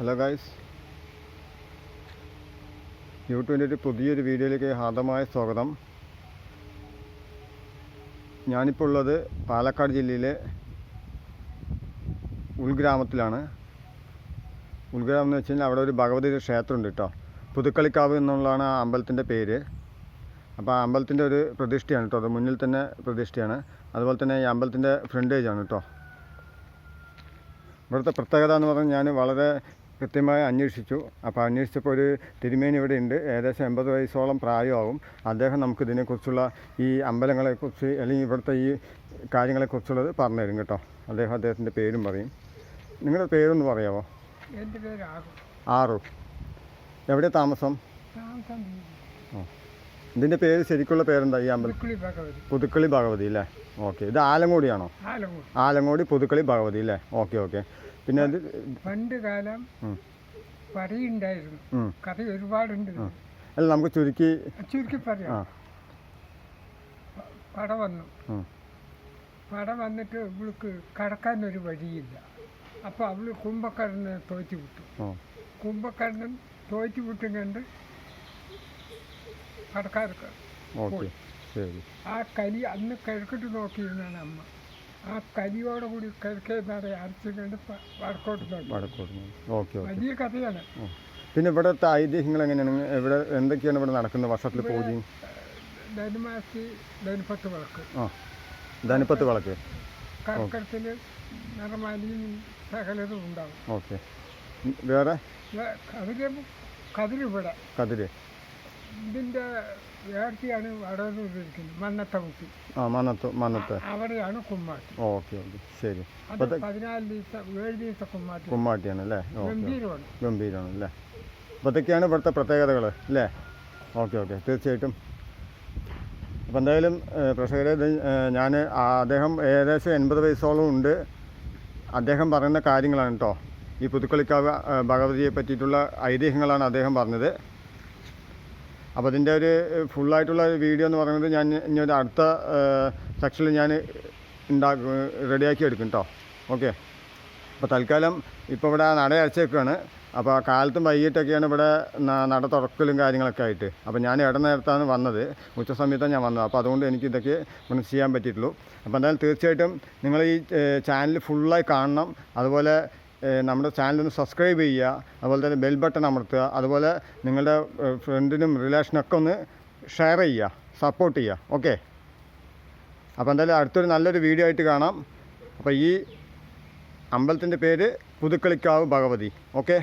Hello guys യൂട്യൂബിന്റെ ഒരു പുതിയൊരു വീഡിയോയിലേക്ക് ഹാർദമായ സ്വാഗതം. ഞാനിപ്പോൾ ഉള്ളത് പാലക്കാട് ജില്ലയിലെ ഉൾഗ്രാമത്തിലാണ്. ഉൾഗ്രാമം എന്ന് വെച്ച് കഴിഞ്ഞാൽ അവിടെ ഒരു ഭഗവതി ക്ഷേത്രമുണ്ട് കേട്ടോ. പുതുക്കളിക്കാവ് എന്നുള്ളതാണ് ആ അമ്പലത്തിന്റെ പേര്. അപ്പോൾ ആ അമ്പലത്തിന്റെ ഒരു പ്രതിഷ്ഠയാണ് കേട്ടോ. അത് മുന്നിൽ തന്നെ പ്രതിഷ്ഠയാണ്. അതുപോലെ തന്നെ ഈ അമ്പലത്തിന്റെ ഫ്രണ്ടേജാണ് കേട്ടോ. ഇവിടുത്തെ പ്രത്യേകത എന്ന് പറഞ്ഞാൽ ഞാൻ വളരെ കൃത്യമായി അന്വേഷിച്ചു. അപ്പോൾ അന്വേഷിച്ചപ്പോൾ ഒരു തിരുമേനി ഇവിടെ ഉണ്ട്. ഏകദേശം എൺപത് വയസ്സോളം പ്രായമാകും. അദ്ദേഹം നമുക്ക് ഇതിനെക്കുറിച്ചുള്ള ഈ അമ്പലങ്ങളെക്കുറിച്ച് അല്ലെങ്കിൽ ഇവിടുത്തെ ഈ കാര്യങ്ങളെക്കുറിച്ചുള്ളത് പറഞ്ഞു തരും കേട്ടോ. അദ്ദേഹം അദ്ദേഹത്തിന്റെ പേരും പറയും. നിങ്ങളുടെ പേരൊന്ന് പറയാമോ? എന്റെ പേര് ആറു. എവിടെ താമസം? താമസം ഇതിന്റെ പേര് ശരിക്കുള്ള പേരെന്താ ഈ അമ്പലം പുതുക്കുളി ഭഗവതി. അല്ലേ? ഓക്കെ. ഇത് ആലങ്ങോടിയാണോ? ആലങ്കോടി ആലങ്ങോടി പുതുക്കളി ഭഗവതി അല്ലേ? Okay okay. പിന്നെ അത് പണ്ട് കാലം. പറയുണ്ടായിരുന്നു. കഥ ഒരുപാടുണ്ട്. അല്ല നമുക്ക് ചുരുക്കി ചുരുക്കി പറയാം. പട വന്നു. പട വന്നിട്ട് ഇവൾക്ക് കടക്കാൻ ഒരു വഴിയില്ല. അപ്പോൾ അവൾ കുംഭക്കടനെ തോറ്റു വിട്ടു. തോറ്റുവിട്ടും കുംഭക്കടനും തോറ്റു വിട്ടും കണ്ട് കടക്കാർക്ക് ഓക്കെ ശരി. ആ കലി അന്ന് കിഴക്കിട്ട് നോക്കിയിരുന്നാണ് അമ്മ. ആ കലിയോടെ കൂടി കിഴക്കേ നട അരച്ചു കണ്ട് പ- വടക്കോട്ട് ഓക്കെ വലിയ കഥയാണ്. പിന്നെ ഇവിടുത്തെ ഐതിഹ്യങ്ങൾ എങ്ങനെയാണ്? ഇവിടെ എന്തൊക്കെയാണ് ഇവിടെ നടക്കുന്നത് വർഷത്തിൽ പൂജയും? ധനുമാസി ധനുപ്പത്ത് വിളക്ക്. ആ. ധനിപ്പത്ത് വിളക്ക്. കർക്കടത്തിൽ നിറമാലിയും സകലതും ഉണ്ടാവും. ഓക്കെ. വേറെ? കതിര് കതിര് കതിരിവിടെ. കതിര്. ഇതിന്റെ വേർത്തിയാണ് വടവൂരിരിക്കുന്നത് മണ്ണത്തമുട്ടി ആ മന്നത്ത് മന്നത്ത് അവരെയാണ് കുമ്മാട്ടി. ഓക്കെ ഓക്കെ ശരി. അത് പതിനാല് ദിവസം ഏഴ് ദിവസം കുമ്മാട്ടി കുമ്മാട്ടിയാണ് അല്ലേ? ഗംഭീരമാണ്. ഗംഭീരമാണ് അല്ലേ? അപ്പോൾ ഇതൊക്കെയാണ് ഇവിടുത്തെ പ്രത്യേകതകൾ അല്ലേ? ഓക്കെ ഓക്കെ തീർച്ചയായിട്ടും. അപ്പം എന്തായാലും പ്രേക്ഷകരെ ഞാൻ അദ്ദേഹം ഏകദേശം എൺപത് വയസ്സോളം ഉണ്ട്. അദ്ദേഹം പറയുന്ന കാര്യങ്ങളാണ് കേട്ടോ. ഈ പുതുക്കളിക്കാവ് ഭഗവതിയെ പറ്റിയിട്ടുള്ള ഐതിഹ്യങ്ങളാണ് അദ്ദേഹം പറഞ്ഞത്. അപ്പോൾ അതിന്റെ ഒരു ഫുള്ളായിട്ടുള്ള വീഡിയോ എന്ന് പറയുന്നത് ഞാൻ ഇനി ഒരു അടുത്ത സെക്ഷനിൽ ഞാൻ ഉണ്ടാക്കും റെഡിയാക്കി എടുക്കും കേട്ടോ ഓക്കെ. അപ്പോൾ തൽക്കാലം ഇപ്പോൾ ഇവിടെ നട അടച്ചേക്കാണ് അപ്പോൾ കാലത്തും വൈകിട്ടൊക്കെയാണ് ഇവിടെ നട തുറക്കലും കാര്യങ്ങളൊക്കെ ആയിട്ട്. അപ്പോൾ ഞാൻ ഇട നേരത്താണ് വന്നത്. ഉച്ച സമയത്താണ് ഞാൻ വന്നത്. അപ്പോൾ അതുകൊണ്ട് എനിക്ക് ഇതൊക്കെ ഒന്ന് ചെയ്യാൻ പറ്റിയിട്ടുള്ളൂ. അപ്പോൾ എന്തായാലും തീർച്ചയായിട്ടും നിങ്ങൾ ഈ ചാനൽ ഫുള്ളായി കാണണം. അതുപോലെ നമ്മുടെ ചാനലൊന്ന് സബ്സ്ക്രൈബ് ചെയ്യുക അതുപോലെ തന്നെ ബെൽ ബട്ടൺ അമർത്തുക അതുപോലെ നിങ്ങളുടെ ഫ്രണ്ടിനും റിലേഷനൊക്കെ ഒന്ന് ഷെയർ ചെയ്യുക സപ്പോർട്ട് ചെയ്യുക. ഓക്കെ? അപ്പോൾ എന്തായാലും അടുത്തൊരു നല്ലൊരു വീഡിയോ ആയിട്ട് കാണാം. അപ്പോൾ ഈ അമ്പലത്തിന്റെ പേര് പുതുക്കളിക്കാവ് ഭഗവതി. ഓക്കെ?